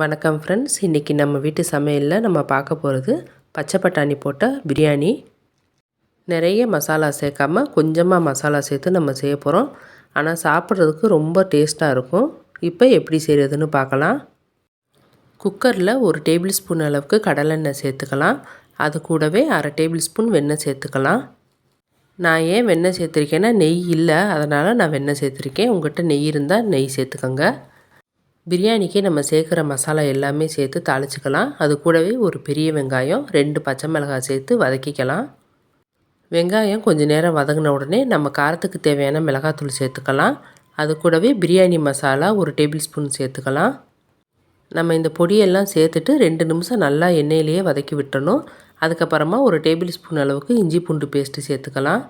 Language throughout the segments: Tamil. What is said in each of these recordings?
வணக்கம் ஃப்ரெண்ட்ஸ் இன்றைக்கி நம்ம வீட்டு சமையலில் நம்ம பார்க்க போகிறது பச்சை பட்டாணி போட்ட பிரியாணி. நிறைய மசாலா சேர்க்காம கொஞ்சமாக மசாலா சேர்த்து நம்ம செய்ய போகிறோம் ஆனால் சாப்பிட்றதுக்கு ரொம்ப டேஸ்ட்டாக இருக்கும். இப்போ எப்படி செய்கிறதுன்னு பார்க்கலாம். குக்கரில் ஒரு டேபிள் ஸ்பூன் அளவுக்கு கடலெண்ணெய் சேர்த்துக்கலாம். அது கூடவே அரை டேபிள் ஸ்பூன் வெண்ணெய் சேர்த்துக்கலாம். நான் ஏன் வெண்ணெய் சேர்த்துருக்கேன்னா நெய் இல்லை. அதனால் நான் வெண்ணெய் சேர்த்துருக்கேன். உங்கள்கிட்ட நெய் இருந்தால் நெய் சேர்த்துக்கோங்க. பிரியாணிக்கு நம்ம சேர்க்குற மசாலா எல்லாமே சேர்த்து தாளிச்சிக்கலாம். அது கூடவே ஒரு பெரிய வெங்காயம் ரெண்டு பச்சை மிளகாய் சேர்த்து வதக்கிக்கலாம். வெங்காயம் கொஞ்சம் நேரம் வதங்கின உடனே நம்ம காரத்துக்கு தேவையான மிளகாத்தூள் சேர்த்துக்கலாம். அது கூடவே பிரியாணி மசாலா ஒரு டேபிள் ஸ்பூன் சேர்த்துக்கலாம். நம்ம இந்த பொடியெல்லாம் சேர்த்துட்டு ரெண்டு நிமிஷம் நல்லா எண்ணெயிலேயே வதக்கி விட்டணும் அதுக்கப்புறமா ஒரு டேபிள் ஸ்பூன் அளவுக்கு இஞ்சி பூண்டு பேஸ்ட்டு சேர்த்துக்கலாம்.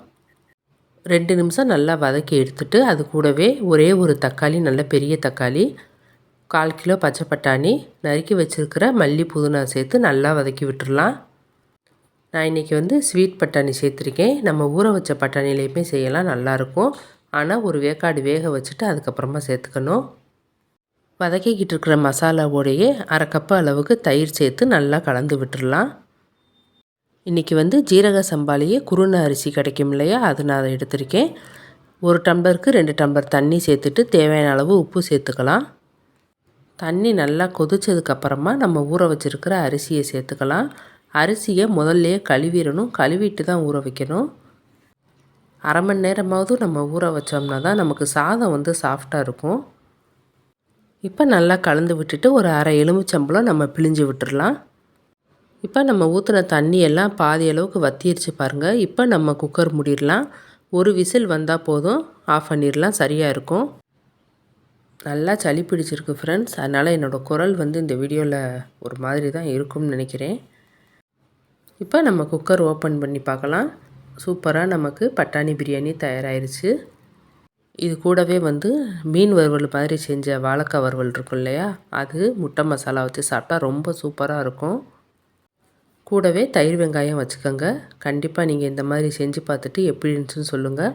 ரெண்டு நிமிஷம் நல்லா வதக்கி எடுத்துட்டு அது கூடவே ஒரே ஒரு தக்காளி நல்ல பெரிய தக்காளி கால் கிலோ பச்சை பட்டாணி நறுக்கி வச்சுருக்கிற மல்லி புதினா சேர்த்து நல்லா வதக்கி விட்டுடலாம் நான் இன்றைக்கி வந்து ஸ்வீட் பட்டாணி சேர்த்துருக்கேன். நம்ம ஊற வச்ச பட்டாணிலையுமே செய்யலாம் நல்லாயிருக்கும் ஆனால் ஒரு வேக்காடு வேக வச்சுட்டு அதுக்கப்புறமா சேர்த்துக்கணும். வதக்கிக்கிட்டு இருக்கிற மசாலாவோடையே அரை கப்பு அளவுக்கு தயிர் சேர்த்து நல்லா கலந்து விட்டுடலாம் இன்றைக்கி வந்து ஜீரக சம்பாலேயே குருணை அரிசி கிடைக்கும் இல்லையா? அது நான் அதை எடுத்திருக்கேன். ஒரு டம்ளருக்கு ரெண்டு டம்ளர் தண்ணி சேர்த்துட்டு தேவையான அளவு உப்பு சேர்த்துக்கலாம். தண்ணி நல்லா கொதிச்சதுக்கப்புறமா நம்ம ஊற வச்சுருக்கிற அரிசியை சேர்த்துக்கலாம். அரிசியை முதல்லையே கழுவிடணும். கழுவிட்டு தான் ஊற வைக்கணும். அரை மணி நேரமாவது நம்ம ஊற வச்சோம்னா தான் நமக்கு சாதம் வந்து சாஃப்டாக இருக்கும். இப்போ நல்லா கலந்து விட்டுட்டு ஒரு அரை எலுமிச்சம்பளம் நம்ம பிழிஞ்சு விட்டுடலாம் இப்போ நம்ம ஊற்றின தண்ணி எல்லாம் பாதி அளவுக்கு வத்திருச்சு பாருங்கள் இப்போ நம்ம குக்கர் முடிடலாம். ஒரு விசில் வந்தால் போதும். ஆஃப் பண்ணிடலாம். சரியாக இருக்கும். நல்லா சளி பிடிச்சிருக்கு ஃப்ரெண்ட்ஸ் அதனால் என்னோடய குரல் வந்து இந்த வீடியோவில் ஒரு மாதிரி தான் இருக்கும்னு நினைக்கிறேன். இப்போ நம்ம குக்கர் ஓப்பன் பண்ணி பார்க்கலாம். சூப்பராக நமக்கு பட்டாணி பிரியாணி தயாராகிருச்சு இது கூடவே வந்து மீன் வறுவல் மாதிரி செஞ்ச வாழைக்காய் வறுவல் இருக்கும் இல்லையா? அது முட்டை மசாலா வச்சு சாப்பிட்டா ரொம்ப சூப்பராக இருக்கும். கூடவே தயிர் வெங்காயம் வச்சுக்கோங்க. கண்டிப்பாக நீங்கள் இந்த மாதிரி செஞ்சு பார்த்துட்டு எப்படி இருந்துச்சுன்னு சொல்லுங்கள்